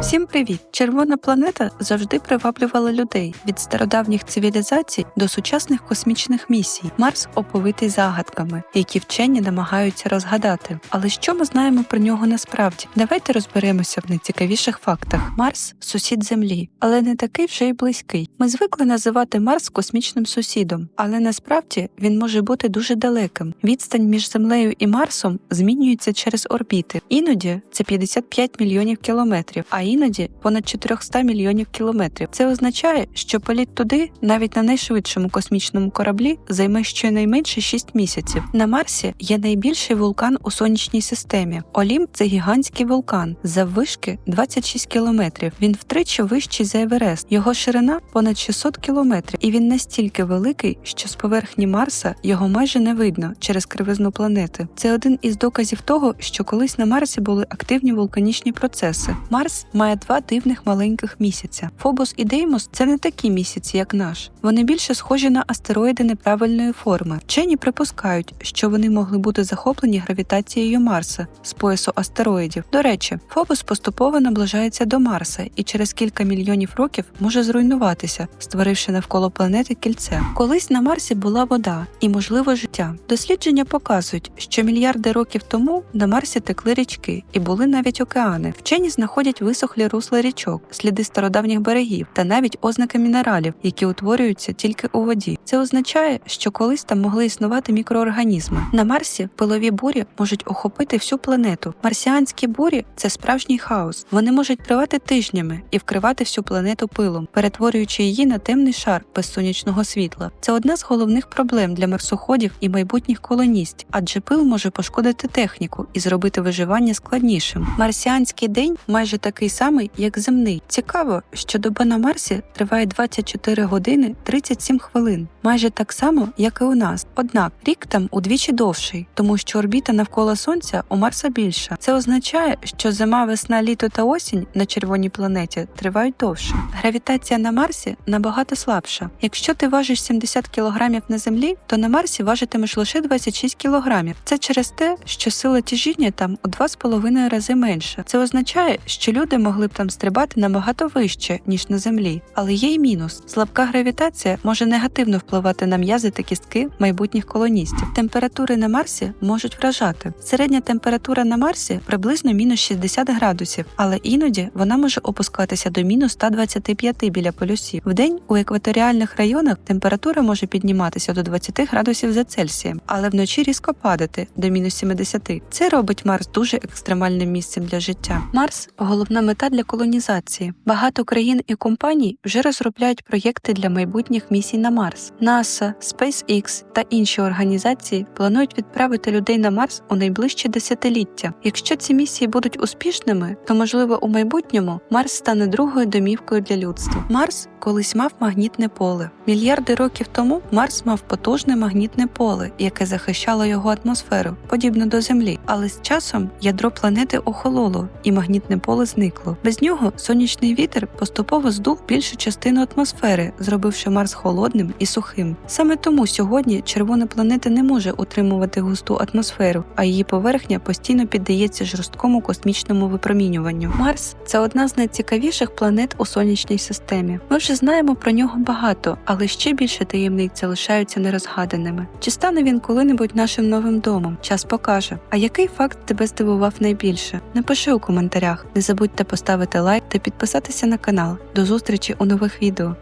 Всім привіт! Червона планета завжди приваблювала людей від стародавніх цивілізацій до сучасних космічних місій. Марс оповитий загадками, які вчені намагаються розгадати. Але що ми знаємо про нього насправді? Давайте розберемося в найцікавіших фактах. Марс сусід Землі, але не такий вже й близький. Ми звикли називати Марс космічним сусідом, але насправді він може бути дуже далеким. Відстань між Землею і Марсом змінюється через орбіти. Іноді це 55 мільйонів кілометрів, а іноді понад 400 мільйонів кілометрів. Це означає, що політ туди, навіть на найшвидшому космічному кораблі, займе щонайменше 6 місяців. На Марсі є найбільший вулкан у сонячній системі. Олімп це гігантський вулкан заввишки 26 кілометрів. Він втричі вищий за Еверест. Його ширина понад 600 кілометрів, і він настільки великий, що з поверхні Марса його майже не видно через кривизну планети. Це один із доказів того, що колись на Марсі були активні вулканічні процеси. Марс має два дивних маленьких місяця. Фобос і Деймос це не такі місяці, як наш. Вони більше схожі на астероїди неправильної форми. Вчені припускають, що вони могли бути захоплені гравітацією Марса з поясу астероїдів. До речі, Фобос поступово наближається до Марса і через кілька мільйонів років може зруйнуватися, створивши навколо планети кільце. Колись на Марсі була вода і, можливо, життя. Дослідження показують, що мільярди років тому на Марсі текли річки і були навіть океани. Вчені знаходять висохлі русла річок, сліди стародавніх берегів та навіть ознаки мінералів, які утворюються тільки у воді. Це означає, що колись там могли існувати мікроорганізми. На Марсі пилові бурі можуть охопити всю планету. Марсіанські бурі це справжній хаос. Вони можуть тривати тижнями і вкривати всю планету пилом, перетворюючи її на темний шар без сонячного світла. Це одна з головних проблем для марсоходів і майбутніх колоністів, адже пил може пошкодити техніку і зробити виживання складнішим. Марсіанський день майже такий самий, як земний. Цікаво, що доба на Марсі триває 24 години 37 хвилин, майже так само, як і у нас. Однак рік там удвічі довший, тому що орбіта навколо сонця у Марса більша. Це означає, що зима, весна, літо та осінь на червоній планеті тривають довше. Гравітація на Марсі набагато слабша. Якщо ти важиш 70 кілограмів на землі, то на Марсі важитимеш лише 26 кілограмів. Це через те, що сила тяжіння там у 2,5 рази менша. Це означає, що люди могли б там стрибати набагато вище, ніж на землі. Але є й мінус: слабка гравітація може негативно впливати на м'язи та кістки майбутніх колоністів. Температури на Марсі можуть вражати. Середня температура на Марсі приблизно мінус 60 градусів, але іноді вона може опускатися до мінус 125 біля полюсів. Вдень у екваторіальних районах температура може підніматися до 20 градусів за Цельсієм, але вночі різко падати до мінус 70. Це робить Марс дуже екстремальним місцем для життя. Марс головна мета для колонізації. Багато країн і компаній вже розробляють проєкти для майбутніх місій на Марс. NASA, SpaceX та інші організації планують відправити людей на Марс у найближчі десятиліття. Якщо ці місії будуть успішними, то можливо у майбутньому Марс стане другою домівкою для людства. Марс колись мав магнітне поле. Мільярди років тому Марс мав потужне магнітне поле, яке захищало його атмосферу, подібно до Землі. Але з часом ядро планети охололо, і магнітне поле зникло. Без нього сонячний вітер поступово здув більшу частину атмосфери, зробивши Марс холодним і сухим. Саме тому сьогодні червона планета не може утримувати густу атмосферу, а її поверхня постійно піддається жорсткому космічному випромінюванню. Марс це одна з найцікавіших планет у сонячній системі. Ми вже знаємо про нього багато, але ще більше таємниць залишаються нерозгаданими. Чи стане він коли-небудь нашим новим домом? Час покаже. А який факт тебе здивував найбільше? Напиши у коментарях. Не забудьте поставити лайк та підписатися на канал. До зустрічі у нових відео.